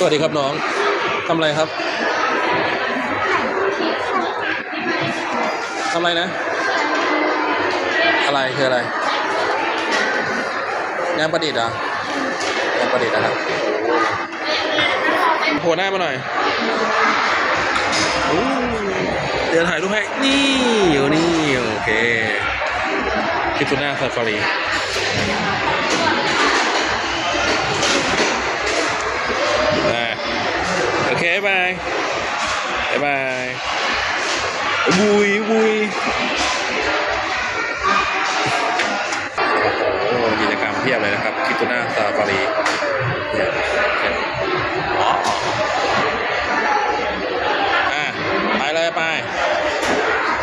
สวัสดีครับน้องทำอะไรครับทำอะไรนะ อะไรคืออะไรงานประดิษฐ์เหรองานประดิษฐ์นะครับโผล่หน้ามาหน่อยเดี๋ยวถ่ายรูปให้ นี่อยู่นี่ โอเคคิตูน่าซาฟารีายบายบุยบุยโอ้กิจกรรมเพียบเลยนะครับ คิตูน่าซาฟารีเนี่ยอ๋ออะไปเลยไป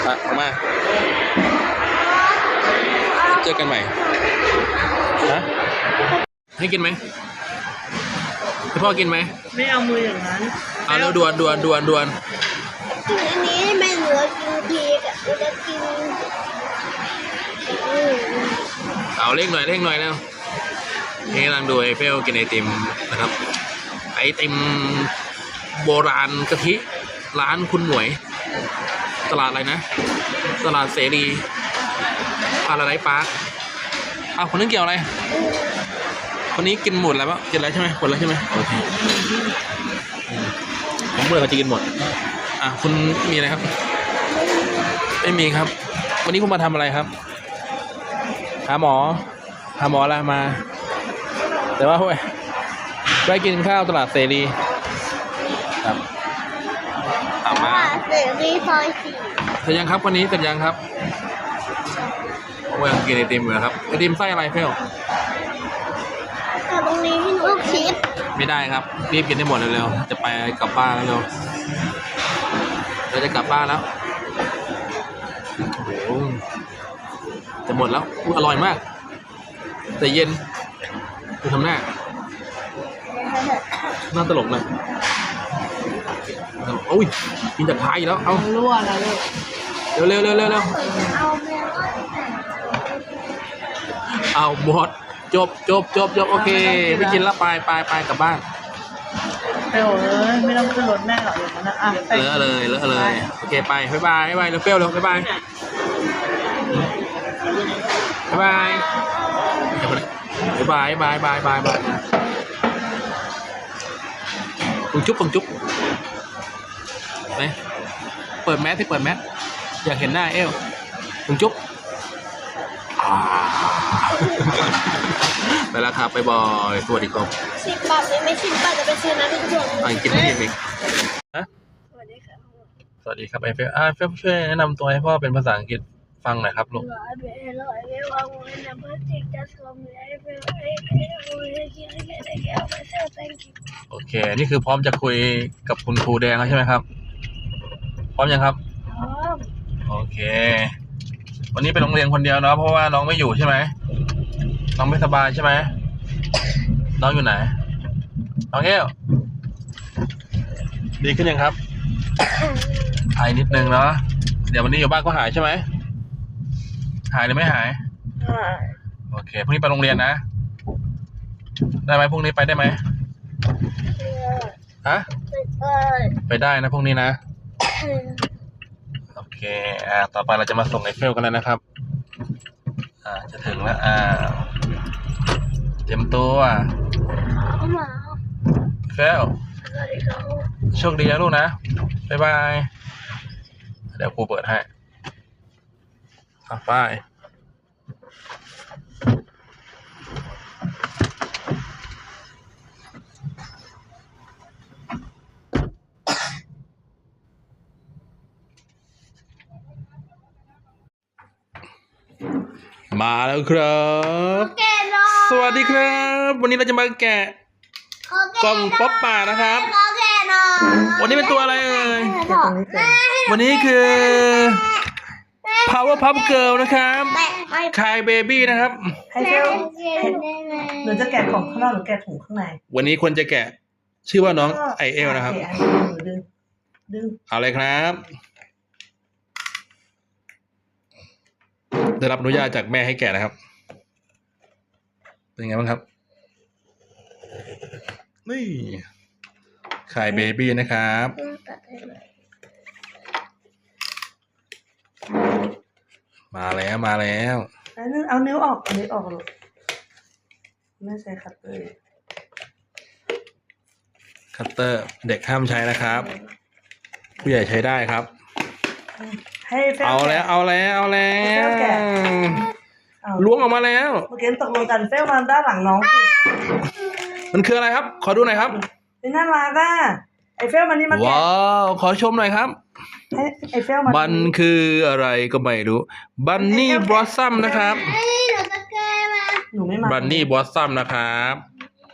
อะออมา เจอกันใหม่ ฮะ ให้กินไหม ให้พ่อกินไหมไม่เอามืออย่างนั้นเอาเร็วด่วนด่วนด่วนด่วนกินอันนี้ไม่เหลือกินพีกอะเหลือกินอืมเอาเร่งหน่อยเร่งหน่อยแล้วนี่กำลังดูไอเฟลกินไอติมนะครับ ไอติมโบราณกะทิร้านคุณหมวย ตลาดอะไรนะ ตลาดเสรีพาราไดปาร์คอ้าวคนนึงเกี่ยวอะไร คนนี้กินหมดแล้วปะกินแล้วใช่ไหมหมดแล้วใช่ไหมโอเคผมเมื่อเขาจะกินหมด อะคุณมีอะไรครับ ไม่มีครับ วันนี้คุณมาทำอะไรครับ หาหมอ หาหมอแล้วมา แต่ว่าไปไปกินข้าวตลาดเสรี ครับตามมาเสรีซอยสี่เสร็จยังครับวันนี้เสร็จยังครับผมกำลังกินไอติมอยู่นะครับไอติมไส้อะไรเฟลแต่ตรง นี้ที่หนูลูกชิปไม่ได้ครับ รีบกินให้หมดเร็วๆ จะไปกลับบ้านแล้วเร็วเราจะกลับบ้านแล้วโอ้โหจะหมดแล้วอุ๊ยอร่อยมาก แต่เย็นดูทำหน้าหน้าตลกเลยโอ้ยกินจากท้ายอีกแล้ว เอารั่วแล้วลูกเร็วเร็วเร็วเร็วเร็วเอาเมลอนเอาหมด จบจบจบจบโอเค ไม่กินแล้วไปไปไปกลับบ้านเปลเอ้ยไม่ต้องขึ้นรถแม่หรอกอย่างนั้นนะอะไปเลอะเลยเลอะเลยโอเคไปบ๊ายบายบ๊ายบายเร็วเปรี้ยวเร็วบ๊ายบายบ๊ายบายบ๊ายบายบ๊ายบายบ๊ายบายปุงจุ๊บปุงจุ๊บไหนเปิดแมสที่เปิดแมสอยากเห็นหน้าเอวปุงจุ๊บอ่า ไปแล้วครับไปบอยสวัสดีครับสิบบาทเลยไม่สิบบาทจะไปซื้อน้ำทุกคนอ่านกินให้อิ่มอีกฮะสวัสดีค่ะสวัสดีครับไอเฟลอ่าเฟลช่วยแนะนำตัวให้พ่อเป็นภาษาอังกฤษฟังหน่อยครับลูกหลายเบลล์เรียกว่าวันนี้เพื่อที่จะสวมไอ้เบลไอ้เบลไอ้เกี่ยวกับไอ้เกี่ยวกับเซลล์ thank you โอเค นี่คือพร้อมจะคุยกับคุณครูแดงแล้วใช่ไหมครับ พร้อมยังครับอ๋อโอเค วันนี้ไปโรงเรียนคนเดียวเนาะเพราะว่าน้องไม่อยู่ใช่ไหม น้องไม่สบายใช่ไหม น้องอยู่ไหน น้องเอลดีขึ้นยังครับหายนิดนึงเนาะ เดี๋ยววันนี้อยู่บ้านก็หายใช่ไหม หายหรือไม่หาย โอเค พรุ่งนี้ไปโรงเรียนนะ ได้ไหมพรุ่งนี้ไปได้ไหมฮะเออไปได้นะพรุ่งนี้นะ โอเค อ่า ต่อไปเราจะมาส่งไอเฟลกันแล้วนะครับ อ่า จะถึงแล้ว อ่า เตรียมตัวเอามาเฟลสวัสดีครับโชคดีนะลูกนะ บ๊ายบาย เดี๋ยวครูเปิดให้ไปมาแล้วครับ สวัสดีครับ วันนี้เราจะมาแกะขอกล่องป๊อปป่านะครับขอแกะหน่อยวันนี้เป็นตัวอะไรเอ่ยตรงนี้เกินวันนี้คือ Power Pup Girl นะครับแม่ไม่คายเบบี้นะครับให้เฟลหนูจะแกะของข้างนอกหรือแกะถุงข้างใน วันนี้ควรจะแกะ ชื่อว่าน้องไอเอลนะครับโอเอันนี้หนูดึงดึงเอาเลยครับได้รับอนุญาตจากแม่ให้แกะนะครับ เป็นไงบ้างครับ นี่ไข่เบบี้นะครับตัดให้หน่อยมาแล้วมาแล้วอันนึงเอานิ้วออกเอานิ้วออกลูกไม่ใช้คัตเตอร์คัตเตอร์เด็กห้ามใช้นะครับ ผู้ใหญ่ใช้ได้ครับ ให้เฟลเอาแล้วเอาแล้วเอาแล้เอาวแกะเอา ล้วงออกมาแล้ว เมื่อกี้ตกลงกันเฟลมาด้านหลังน้องสิมันคืออะไรครับ ขอดูหน่อยครับนี่น่ารักอะไอเฟลมันนี่มาแกะว้าวขอชมหน่อยครับให้ไอเฟลมามันคืออะไรก็ไม่รู้บันนี่บลอสซัมนะครับเฮ้ยหนูจะแก้มาหนูไม่มาบันนี่บลอสซัมนะครับ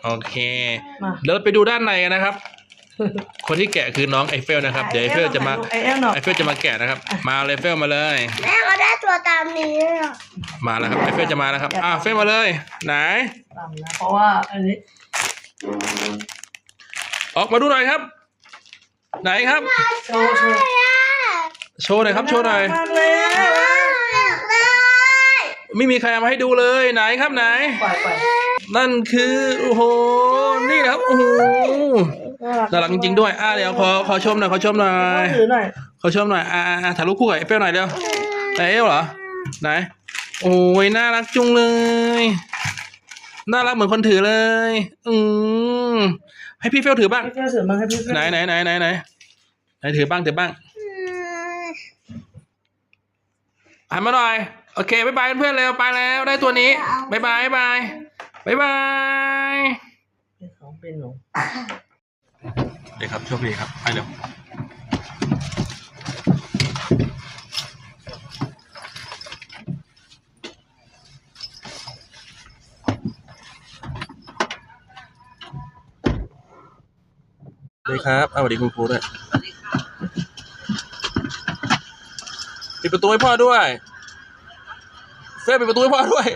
โอเคมาเดี๋ยวเราไปดูด้านในกันนะครับ คนที่แกะคือน้องไอเฟลนะครับ เดี๋ยวไอเฟลจะมาไอเอลหน่อยไอเฟลจะมาแกะนะครับ มาเลยเฟลมาเลย แม่ก็ได้ตัวตามนี้อะมาแล้วครับไอเฟลจะมาแล้วครับอ่าเฟลมาเลย ไหนต่ำนะเพราะว่าอันนี้ออกมาดูหน่อยครับ ไหนครับ โชว์โชว์โชว์หน่อยครับโชว์หน่อยมากเลยอะอยากได้ไม่มีใครเอามาให้ดูเลยไหนครับไหน ปล่อยปล่อยนั่นคือโอ้โหนี่นะครับโอ้โห น่ารักจริงๆด้วย อ่าเดี๋ยวขอขอชมหน่อยขอชมหน่อยถือหน่อยขอชมหน่อย อ่าอ่าอ่าถ่ายรูปคู่กับไอเฟลหน่อยเร็วไหนเอลเหรอ ไหน โอ้ยน่ารักจุงเลย น่ารักเหมือนคนถือเลย อืมให้พี่เฟลถือบ้างให้เฟลถือมาให้พี่เฟลไหนไหนไหนไหนไหนไหนถือบ้างถือบ้างอืมหันมาหน่อย โอเคบายบายเพื่อนๆเร็วไปแล้ว ได้ตัวนี้บายบายบายบายบายเป็นของเป็นหนูเดี๋ยครับโชคดีครับ ไปเร็วสวัสดีครับสวัสดีคุณครูด้วยปิดประตูให้พ่อด้วย เฟ้ปิดประตูให้พ่อด้วย